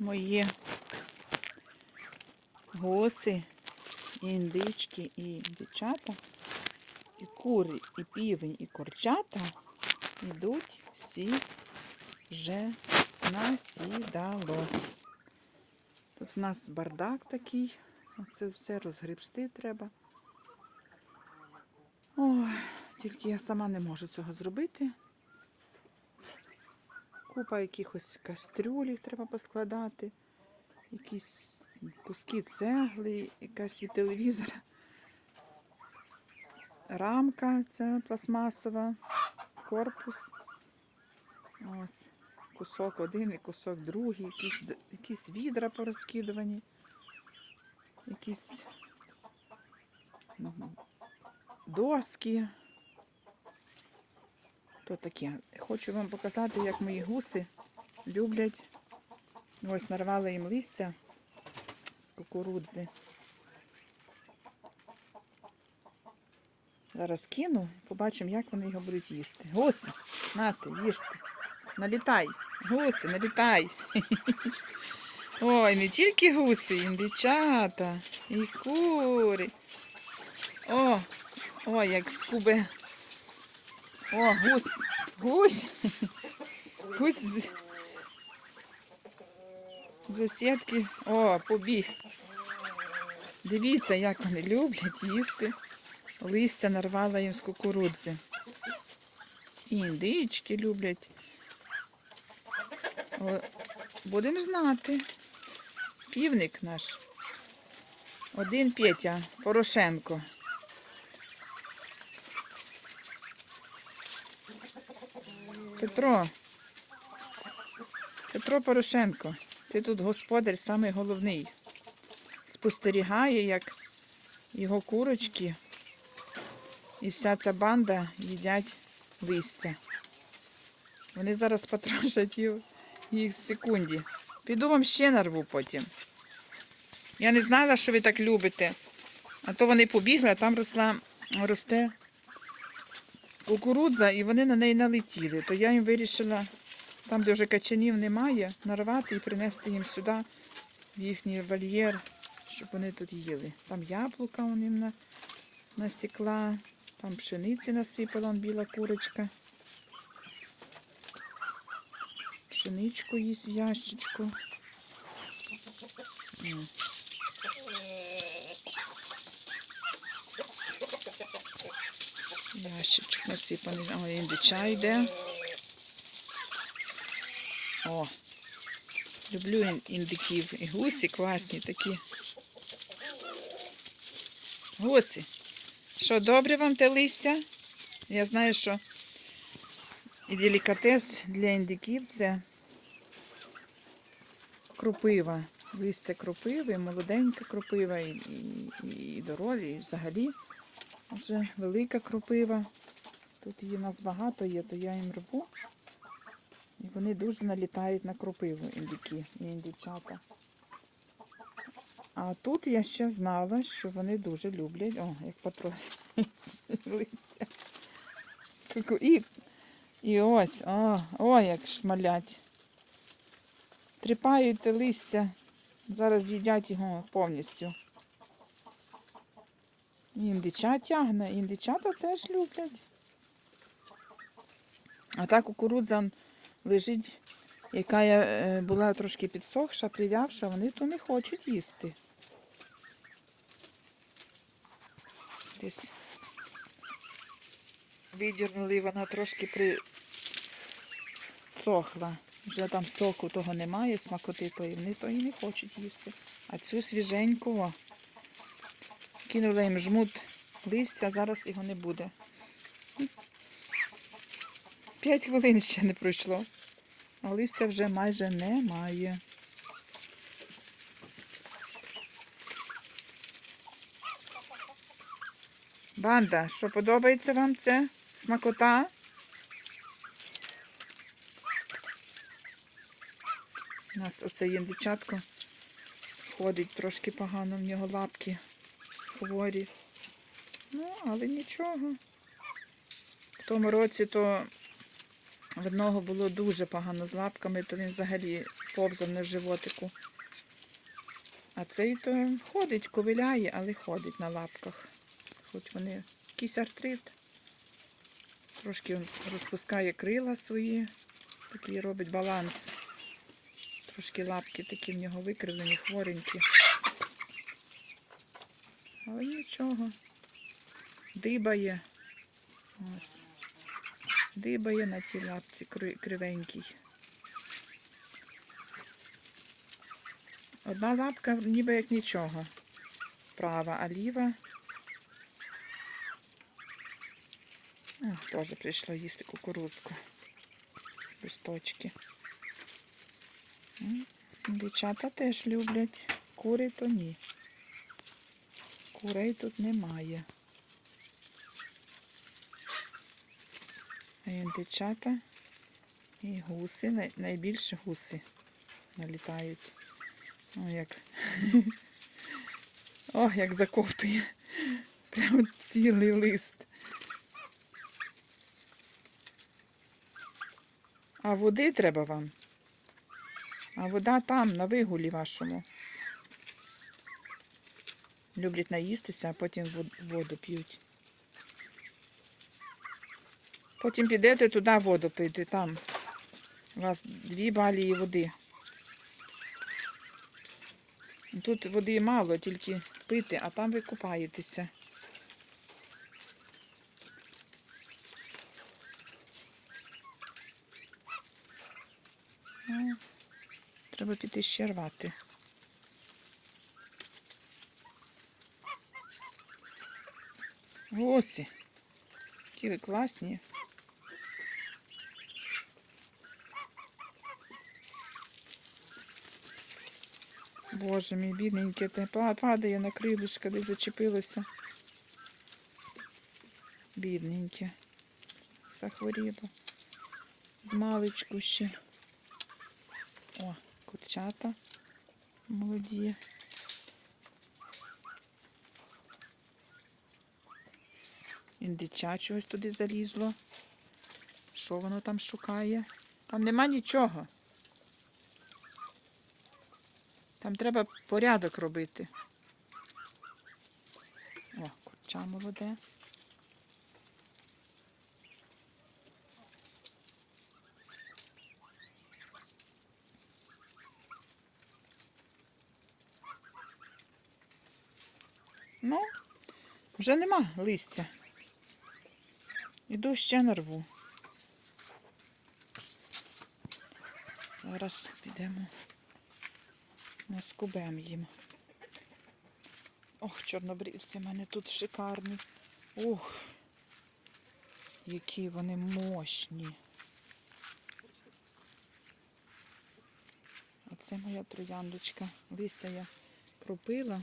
мої гуси, і індички, і індичата, і кури, і півень, і курчата йдуть всі вже на сідало. Тут в нас бардак такий, це все розгребсти треба. Ой, тільки я сама не можу цього зробити. Купа якихось кастрюлі треба поскладати, якісь куски цегли, якась від телевізора. Рамка ця пластмасова, корпус. Ось. Кусок один і кусок другий, якісь, якісь відра порозкидувані, якісь доски. То таке. Хочу вам показати, як мої гуси люблять. Ось нарвала їм листя з кукурудзи. Зараз кину, побачимо, як вони його будуть їсти. Гуси, нате, їжте. Налітай, гуси, налітай. Ой, не тільки гуси, індичата, і кури. О, ой, як скубе. О, гусь, гусь. Гусь з засідки. О, побіг. Дивіться, як вони люблять їсти. Листя нарвала їм з кукурудзи. І індички люблять. Будемо знати. Півник наш. Один Петя Порошенко. Петро. Петро Порошенко. Ти тут господар самий головний. Спостерігає, як його курочки і вся ця банда їдять листя. Вони зараз потрошать їх в секунді. Піду вам ще нарву потім. Я не знала, що ви так любите. А то вони побігли, а там росла, росте кукурудза, і вони на неї налетіли. То я їм вирішила, там, де вже качанів немає, нарвати і принести їм сюди в їхній вольєр, щоб вони тут їли. Там яблука вони на, насікла, там пшениці насипала, он біла курочка. Пшеничку їсть в ящичку. Ящичок насипаний. О, індича йде. О, люблю ін- індиків. І гусі класні такі. Гусі. Що, добре вам те листя? Я знаю, що і делікатес для індиків це кропива. Листя кропиви, молоденька кропива, і, і, і дорозі, і взагалі вже велика кропива. Тут її нас багато є, то я їм рву. І вони дуже налітають на кропиву індики і індичата. А тут я ще знала, що вони дуже люблять. О, як потрохи листя. І, і ось, о, о, як шмалять. Тріпають листя. Зараз їдять його повністю. І Індича тягне, індичата теж люблять. А та кукурудза лежить, яка я, е, була трошки підсохша, прив'явша, вони то не хочуть їсти. Десь видірнули, вона трошки присохла. Вже там соку того немає, смакоти тої, вони то і не хочуть їсти. А цю свіженьку кинула їм жмут листя, зараз його не буде. П'ять хвилин ще не пройшло, а листя вже майже немає. Банда, що подобається вам це? Смакота? У нас оце індичатко ходить трошки погано, в нього лапки хворі. Ну, але нічого. В тому році то в одного було дуже погано з лапками, то він взагалі повзав в животику. А цей то ходить, ковиляє, але ходить на лапках. Хоч вони якийсь артрит. Трошки він розпускає крила свої, такий робить баланс. Трошки лапки такі в нього викривлені, хворенькі. Але нічого. Дибає. Ось. Дибає на тій лапці кривенькій. Одна лапка ніби як нічого. Права, а ліва. Теж прийшла їсти кукурузку. Листочки. Дівчата теж люблять. Кури то ні. Курей тут немає. Індичата і гуси, найбільше гуси налітають. О, як. О, як заковтує. Прямо цілий лист. А води треба вам. А вода там, на вигулі вашому. Люблять наїстися, а потім воду п'ють. Потім підете туди воду пити, там. У вас дві балії води. Тут води мало, тільки пити, а там ви купаєтеся. Ну, Треба піти ще рвати. Госі. Які ви класні. Боже мій бідненьке, те падає на крилишка, десь зачепилося. Бідненьке. Захворіло. З маличку ще. О, курчата молоді. Індича чогось туди залізло. Що воно там шукає? Там нема нічого. Там треба порядок робити. О, курча молоде. Ну, вже нема листя. Іду ще нарву. Зараз підемо. Наскубем їм. Ох, чорнобрівці в мене тут шикарні. Ух, які вони мощні. А це моя трояндочка. Листя я кропила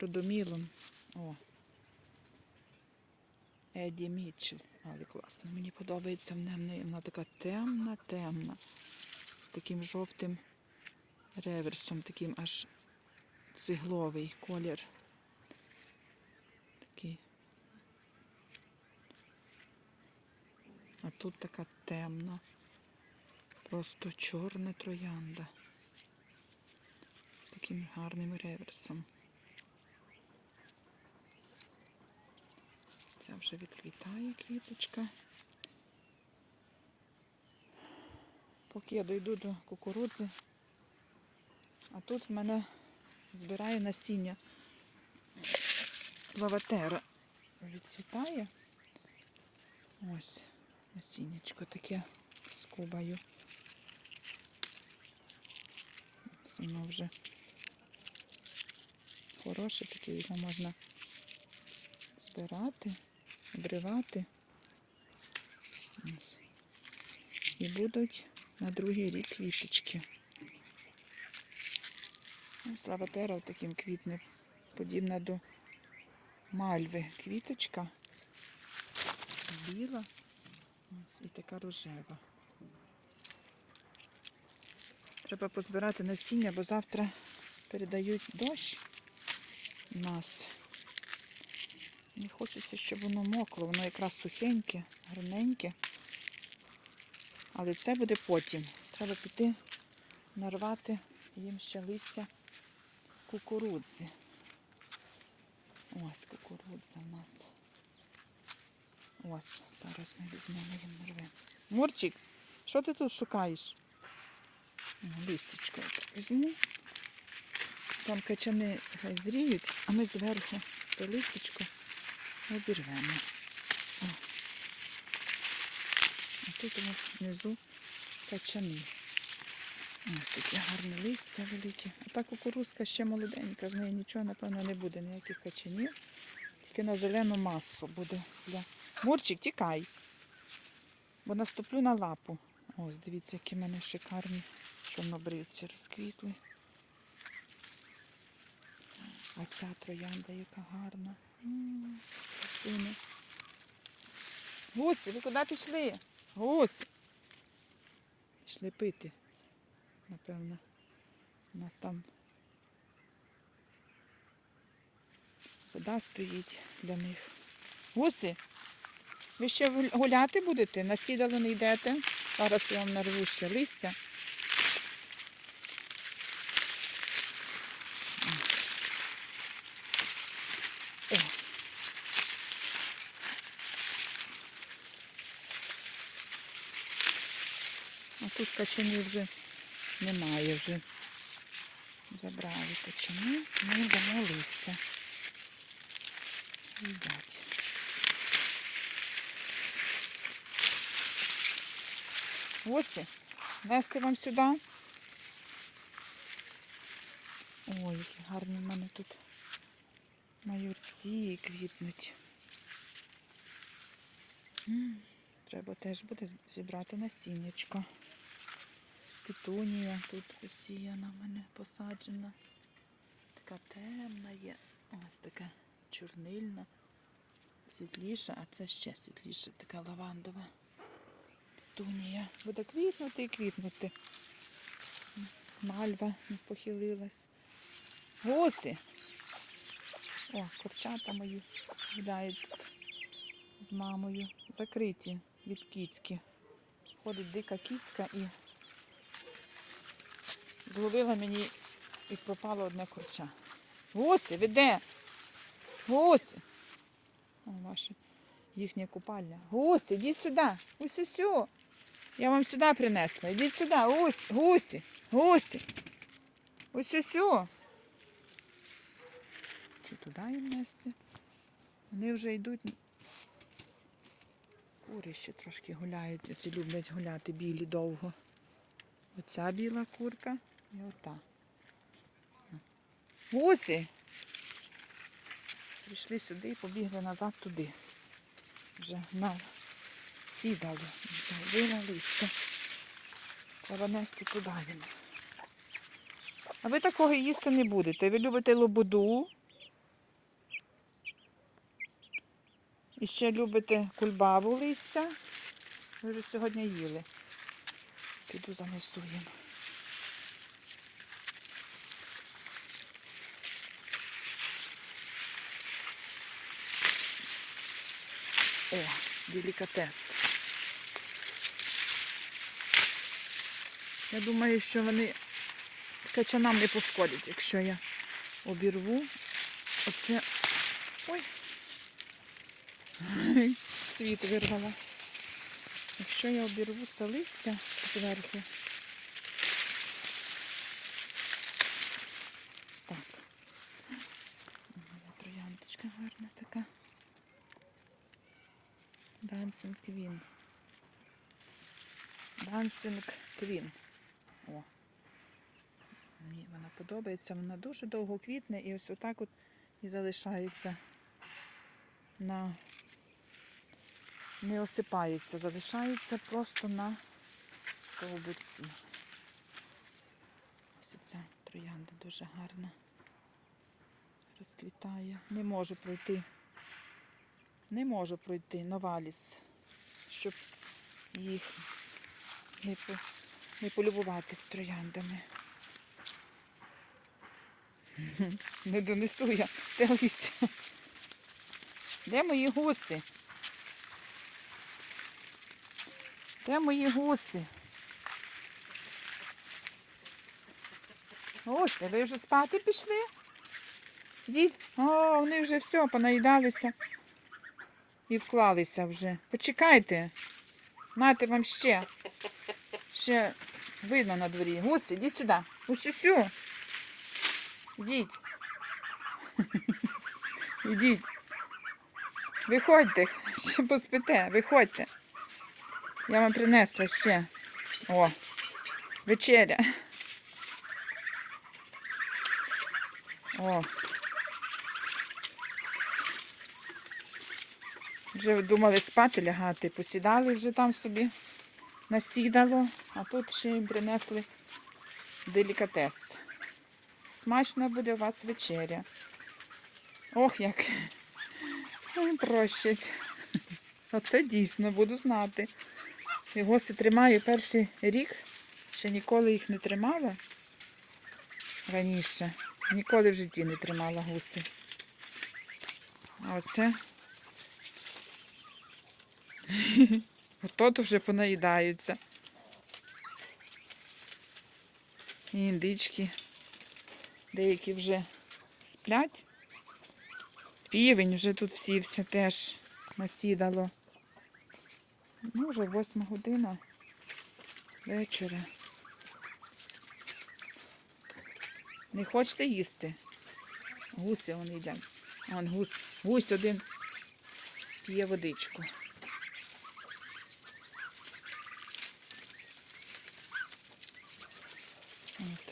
родомілом. О. Еді Мітчель. Але класно. Мені подобається. Вона така темна, темна. З таким жовтим реверсом, таким аж цегловий колір. Такий. А тут така темна. Просто чорна троянда. З таким гарним реверсом. Ця вже відквітає квіточка. Поки я дойду до кукурудзи, а тут в мене збирає насіння лаватера. Відцвітає. Ось насіннячко таке з кубою. Воно вже хороше таке, його можна збирати, обривати. І будуть на другий рік квіточки. Ось лаватера таким квітне, подібна до мальви квіточка. Біла і така рожева. Треба позбирати насіння, бо завтра передають дощ нас. Не хочеться, щоб воно мокло, воно якраз сухеньке, гарненьке. Але це буде потім. треба піти нарвати їм ще листя кукурудзи. Ось кукурудза в нас. Ось, зараз ми візьмемо їм нарвемо. Мурчик, що ти тут шукаєш? О, Листячко візьму. Там качани хай зріють, а ми зверху це листячко обірвемо. О. А тут у нас внизу качани. Ось таке гарне листя велике. А та кукурузка ще молоденька, з неї нічого, напевно, не буде, ніяких качанів. Тільки на зелену масу буде. Для... Мурчик, тікай. Бо наступлю на лапу. Ось, дивіться, які в мене шикарні чорнобривці розквітли. А ця троянда яка гарна. Красуня. Гуси, ви куди пішли? Гуси. Пішли пити. Напевно. У нас там вода стоїть для них. Гуси, ви ще гуляти будете? На сідало не йдете? Зараз я вам нарву ще листя. О. Качанів вже немає вже. Забрали качани, ми дамо листя. Їдять. Гості, нести вам сюди. Ой, які гарні в мене тут майорці квітнуть. Треба теж буде зібрати насіннячко. Петунія тут посіяна в мене посаджена. Така темна є. Ось така чорнильна, світліша, а це ще світліша, така лавандова. Петунія. Буде квітнути і квітнути. Мальва похилилась. Гуси. О, курчата мої гуляють з мамою. Закриті від кіцьки. Ходить дика кіцька і зловила мені і пропало одне курча. Гуси, ви де? Гуси. О, ваше їхнє купальня. Гуси, йдіть сюди. Ось ось. Я вам сюди принесла. Йдіть сюди. Ось, гусі, гусі. Ось. ось. Чи туди їм нести? Вони вже йдуть. Кури ще трошки гуляють. Оці люблять гуляти білі довго. Оця біла курка і ота. Гусі! Прийшли сюди і побігли назад туди. Вже на сідали. Загубила листя. Треба нести туди. А ви такого їсти не будете. Ви любите лободу. І ще любите кульбабу листя. Ви вже сьогодні їли. Піду занесу їм. О, делікатес. Я думаю, що вони качанам не пошкодять, якщо я обірву. Оце. Ой. Цвіт вирвала. Якщо я обірву це листя зверху. Так. Моя трояндочка гарна така. Queen. Dancing Queen. О. Мені вона подобається. Вона дуже довго квітне і ось отак от і залишається на не осипається, залишається просто на стовбурці. Ось ця троянда дуже гарна. Розквітає. Не можу пройти. Не можу пройти новаліс, щоб їх не, по, не полюбуватись трояндами. Не донесу я те листя. Де мої гуси? Де мої гуси? Ось, ви вже спати пішли? Дід, о, вони вже все, понаїдалися і вклалися вже. Почекайте. Нате вам ще. Ще видно на дворі. Гуси, ідіть сюди. Усю-сю. Ідіть. Ідіть. Виходьте, ще поспите, виходьте. Я вам принесла ще. О, вечеря. О. Вже думали спати лягати, посідали вже там собі насідало, а тут ще їм принесли делікатес. Смачна буде у вас вечеря. Ох, як трощать. Оце дійсно буду знати. І гуси тримаю перший рік, ще ніколи їх не тримала раніше. Ніколи в житті не тримала гуси. А оце. Ото вже понаїдаються. І індички. Деякі вже сплять. Півень вже тут всівся теж насідало. Ну, вже восьма година вечора. Не хочете їсти? Гуси вони їдять. Вон гусь, гусь один п'є водичку.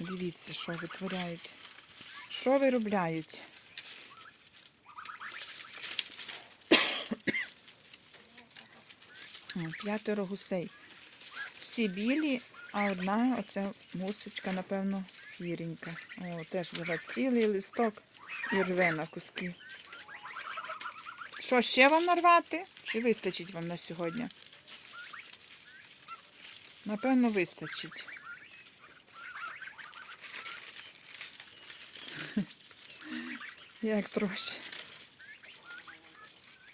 Дивіться, що витворяють. Що виробляють? П'ятеро гусей. Всі білі, а одна оця гусочка, напевно, сіренька. О, теж взяла цілий листок і рве на куски. Що, ще вам нарвати? Чи вистачить вам на сьогодні? Напевно, вистачить. Як трохи.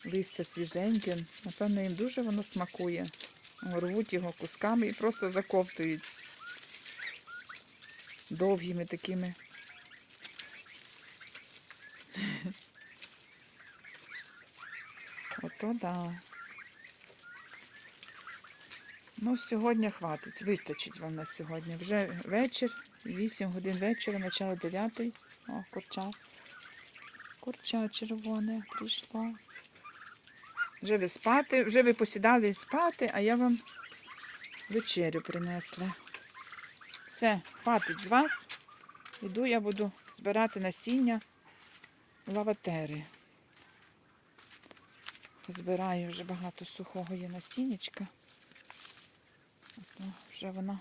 Листя свіженьке. Напевно, їм дуже воно смакує. Рвуть його кусками і просто заковтують. Довгими такими. Ото да. Ну, сьогодні хватить. Вистачить вам на сьогодні. Вже вечір, 8 годин вечора, начало 9. О, курча. Курча червоне прийшло. Вже ви спати, вже ви посідали спати, а я вам вечерю принесла. Все, хватить з вас. Іду, я буду збирати насіння лаватери. Збираю вже багато сухого є насіннячка. Ото вже вона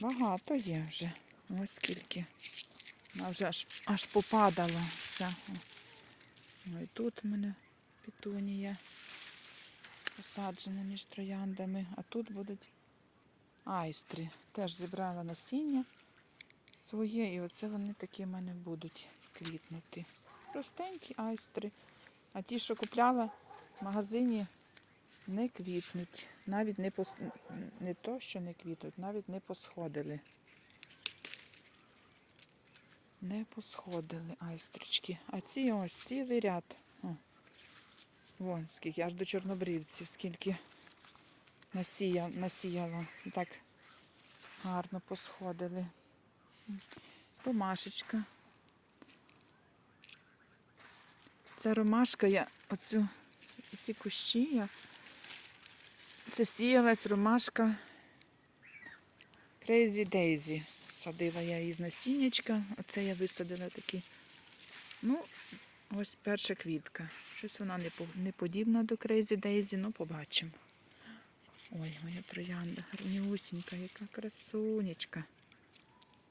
багато є вже. Ось скільки. Вона вже аж, аж попадала вся. Ну і тут у мене петунія посаджена між трояндами, а тут будуть айстри. Теж зібрала насіння своє, і оце вони такі в мене будуть квітнути. Простенькі айстри. А ті, що купляла в магазині, не квітнуть. Навіть не пос... не то, що не квітнуть, навіть не посходили. Не посходили айстрочки. А ці ось цілий ряд. О. Вон скільки, аж до чорнобрівців, скільки насія, насіяла. Так гарно посходили. Ромашечка. Ця ромашка, я оцю, ці кущі я. Це сіялась ромашка Crazy Daisy. Садила я її з насіннячка. Оце я висадила такі. Ну, ось перша квітка. Щось вона не, подібна до Crazy Daisy, ну побачимо. Ой, моя троянда, гарнюсінька, яка красунечка.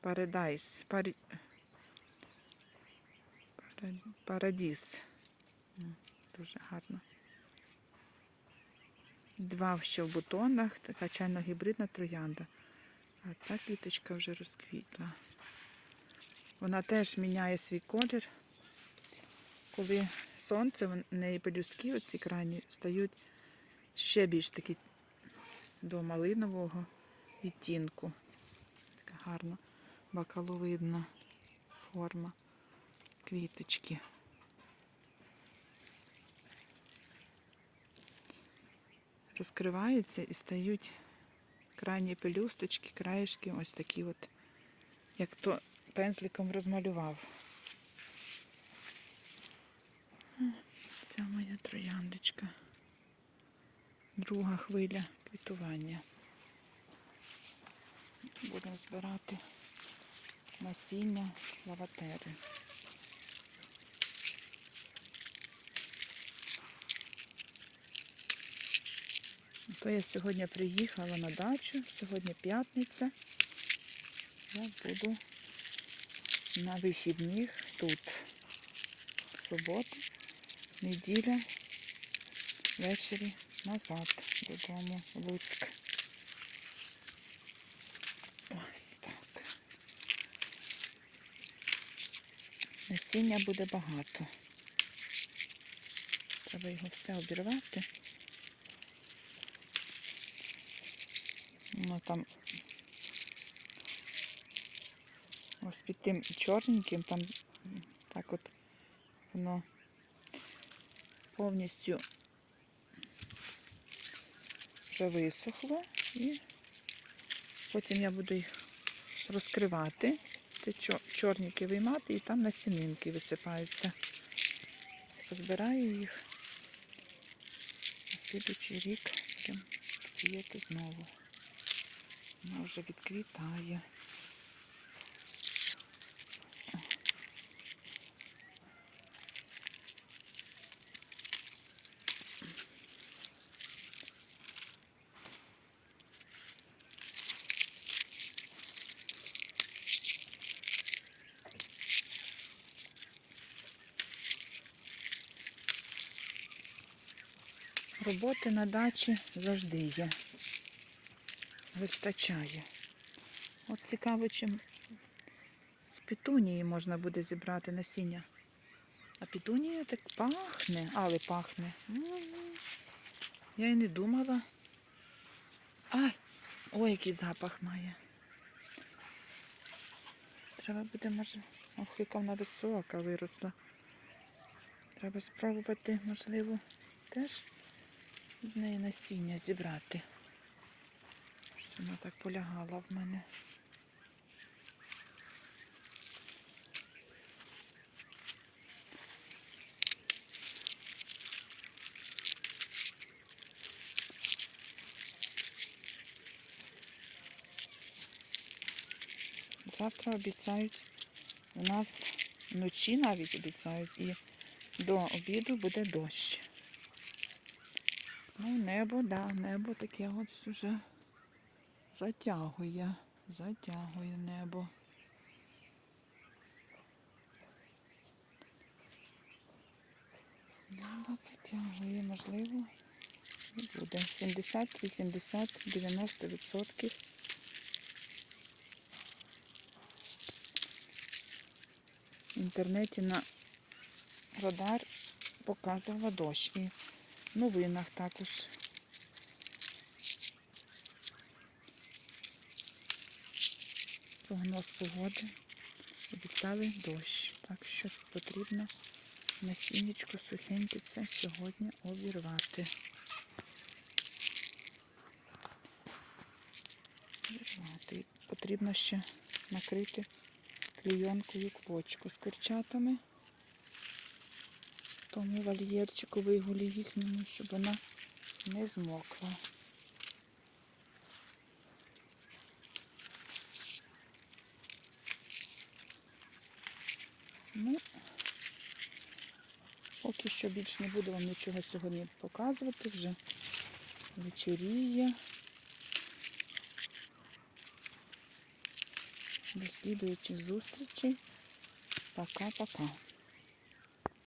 Парадайс. Пара- Парадіс. Дуже гарно. Два ще в бутонах, така чайно-гібридна троянда. А ця квіточка вже розквітла. Вона теж міняє свій колір. Коли сонце, в неї пелюстки оці крайні стають ще більш такі до малинового відтінку. Така гарна бакаловидна форма квіточки. Розкриваються і стають крайні пелюсточки, краєшки ось такі от, як то пензликом розмалював. Ця моя трояндочка. Друга хвиля квітування. Будемо збирати насіння лаватери. То я сьогодні приїхала на дачу, сьогодні п'ятниця. Я буду на вихідних тут. Субота, неділя, ввечері назад додому в Луцьк. Ось так. Насіння буде багато. Треба його все обірвати. Ну там ось під тим чорненьким, там так от воно повністю вже висохло і потім я буду їх розкривати, ті чо- виймати і там насінинки висипаються. Розбираю їх. На слідуючий рік будемо сіяти знову. Вона вже відквітає. Роботи на дачі завжди є. Вистачає. От цікаво, чим з петунії можна буде зібрати насіння. А петунія так пахне, але пахне. Я й не думала. Ай, ой, який запах має. Треба буде, може, ох, яка вона висока виросла. Треба спробувати, можливо, теж з неї насіння зібрати. Вона так полягала в мене. Завтра обіцяють, у нас вночі навіть обіцяють, і до обіду буде дощ. Ну, небо, да, небо таке от вже затягує, затягує небо. Небо затягує, можливо, буде 70, 80, 90 відсотків. В інтернеті на радар показувала дощ і в новинах також. Прогноз погоди. Обіцяли дощ. Так що потрібно насіннячко сухеньке це сьогодні обірвати. Обірвати. Потрібно ще накрити клійонкою квочку з курчатами. Тому вольєрчику вигулі їхньому, щоб вона не змокла. Ну, поки що більш не буду вам нічого сьогодні показувати, вже вечоріє. До зустрічей. Пока-пока.